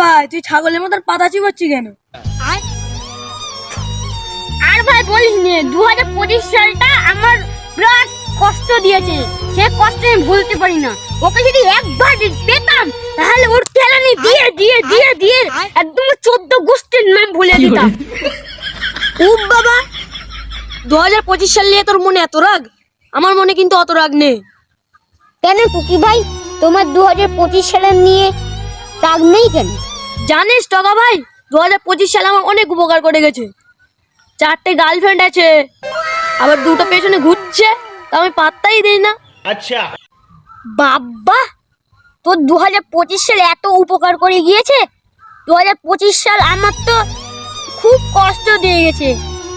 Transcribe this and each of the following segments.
ভাই তুই ছাগলের মতন পাতা চিবাচ্ছি কেন? আর? ভাই বলিস নে দু হাজার পঁচিশ সালটা আমার বিরাট কষ্ট দিয়েছে। সে কষ্ট আমি ভুলতে পারি না। ওকে যদি একবার পেতাম তাহলে ওর ঠেলানি দিয়ে দিয়ে দিয়ে দিয়ে একদম চোদ্দ গোষ্ঠীর নাম ভুলে দিতাম উপ বাবা দু হাজার পঁচিশ সাল নিয়ে তোর মনে এত রাগ? আমার মনে কিন্তু অত রাগ নেই। কেন টুকি ভাই? তোমার দু হাজার পঁচিশ সালের নিয়ে কাক নেই কেন? জানিস টগা ভাই দু হাজার পঁচিশ সালে আমার অনেক উপকার করে গেছে। চারটে গার্লফ্রেন্ড আছে আবার দুটো পেছনে ঘুরছে তা আমি পাত্তাই দিই না। আচ্ছা। বাবা তোর দু হাজার পঁচিশ সাল এত উপকার করে গিয়েছে? দু হাজার পঁচিশ সাল আমার তো খুব কষ্ট দিয়ে গেছে।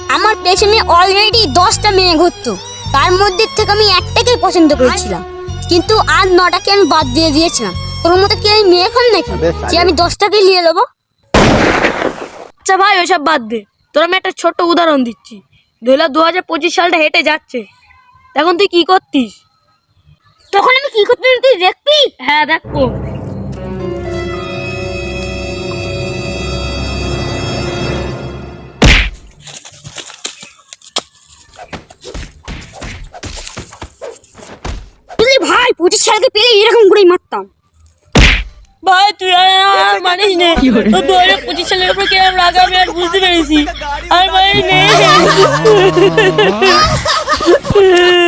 আমার পেছনে অলরেডি দশটা মেয়ে ঘুরতো। তার মধ্যে থেকে আমি একটাকেই পছন্দ করেছিলাম। কিন্তু আর নটাকে আমি বাদ দিয়ে দিয়েছিলাম। তোর মতো কি আমি মেয়ে খান নাকি? যে আমি দশটাকে নিয়ে নেব? আচ্ছা ভাই ওইসব বাদ দে। তোর আমি একটা ছোট্ট উদাহরণ দিচ্ছি। ধরলা দু হাজার পঁচিশ সালটা হেঁটে যাচ্ছে। এখন তুই কি করতিস? তখন আমি কি করতে তুই দেখবি? হ্যাঁ দেখো বুঝলি ভাই পঁচিশ সালকে পেলে এরকম করেই মারতাম। তুই আর মানিস নে। তো দু হাজার পঁচিশ সালের উপর কিরম রাগ আমি আর বুঝতে পেরেছি। আর মানে নে।